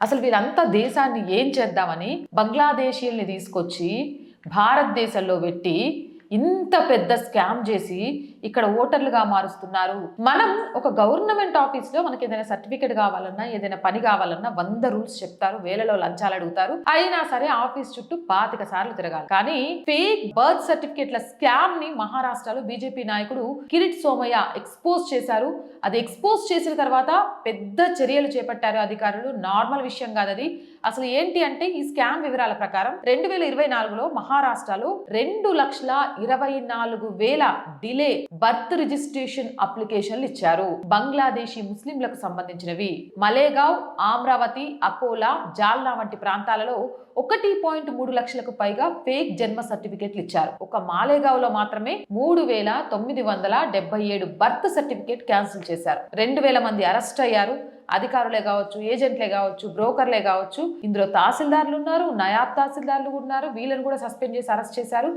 అసలు వీళ్ళంతా దేశాన్ని ఏం చేద్దామని బంగ్లాదేశీయుల్ని తీసుకొచ్చి భారతదేశంలో పెట్టి ఇంత పెద్ద స్కామ్ చేసి ఇక్కడ ఓటర్లుగా మారుస్తున్నారు. మనం ఒక గవర్నమెంట్ ఆఫీస్లో మనకి ఏదైనా సర్టిఫికేట్ కావాలన్నా ఏదైనా పని కావాలన్నా వంద రూల్స్ చెప్తారు వేలలో లంచాలు అడుగుతారు. అయినా సరే ఆఫీస్ చుట్టూ పాతిక సార్లు తిరగాలి. కానీ ఫేక్ బర్త్ సర్టిఫికేట్ల స్కామ్ని మహారాష్ట్రలో బీజేపీ నాయకుడు కిరీట్ సోమయ్య ఎక్స్పోజ్ చేశారు. అది ఎక్స్పోజ్ చేసిన తర్వాత పెద్ద చర్యలు చేపట్టారు అధికారులు. నార్మల్ విషయం కాదు అది అసలు ఏంటి అంటే ఈ స్కామ్ వివరాల ప్రకారం రెండు వేల ఇరవై నాలుగులో మహారాష్ట్రలో రెండు లక్షల ఇరవై నాలుగు వేల డిలే బర్త్ రిజిస్ట్రేషన్ అప్లికేషన్లు ఇచ్చారు. బంగ్లాదేశీ ముస్లింలకు సంబంధించినవి. మలేగావ్ అమరావతి అకోలా జాల్నా వంటి ప్రాంతాలలో ఒకటి పాయింట్ మూడు లక్షలకు పైగా ఫేక్ జన్మ సర్టిఫికేట్లు ఇచ్చారు. ఒక మాలేగావ్లో మాత్రమే మూడు వేల తొమ్మిది వందల డెబ్బై ఏడు బర్త్ సర్టిఫికేట్ క్యాన్సిల్ చేశారు. రెండు వేల మంది అరెస్ట్ అయ్యారు. అధికారులే కావచ్చు ఏజెంట్లే కావచ్చు బ్రోకర్లే కావచ్చు ఇందులో తహసీల్దార్లు ఉన్నారు నయాబ్ తహసీల్దార్లు ఉన్నారు వీళ్ళని కూడా సస్పెండ్ చేసి అరెస్ట్ చేశారు.